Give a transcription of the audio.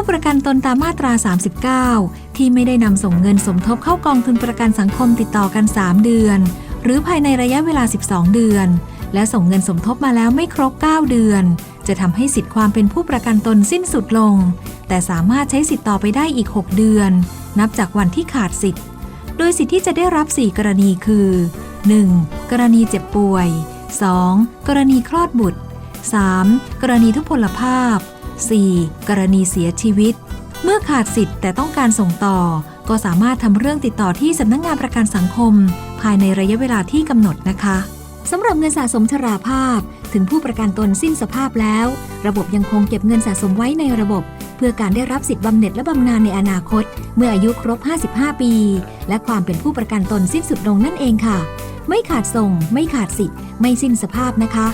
ู้ประกันตนตามมาตรา 39 ที่ไม่ได้นำส่งเงินสมทบเข้ากองทุนประกันสังคมติดต่อกัน 3 เดือน หรือภายในระยะเวลา 12 เดือน และส่งเงินสมทบมาแล้วไม่ครบ 9 เดือน จะทำให้สิทธิความเป็นผู้ประกันตนสิ้นสุดลง แต่สามารถใช้สิทธิ์ต่อไปได้อีก 6 เดือน นับจากวันที่ขาดสิทธิ์ โดยสิทธิ์ที่จะได้รับ 4 กรณีคือ 1. กรณีเจ็บป่วย 2. กรณีคลอดบุตร 3. กรณีทุพพลภาพ 4. กรณีเสียชีวิต เมื่อขาดสิทธิ์แต่ต้องการส่งต่อ ก็สามารถทำเรื่องติดต่อที่สำนักงงานประกันสังคม ภายในระยะเวลาที่กำหนดนะคะสำหรับเงินสะสมชราภาพ ถึงผู้ประกันตนสิ้นสภาพแล้ว ระบบยังคงเก็บเงินสะสมไว้ในระบบ เพื่อการได้รับสิทธิ์บำเหน็จและบำนาญในอนาคต เมื่ออายุครบ 55 ปี และความเป็นผู้ประกันตนสิ้นสุดลงนั่นเองค่ะ ไม่ขาดส่ง ไม่ขาดสิทธิ์ ไม่สิ้นสภาพนะคะ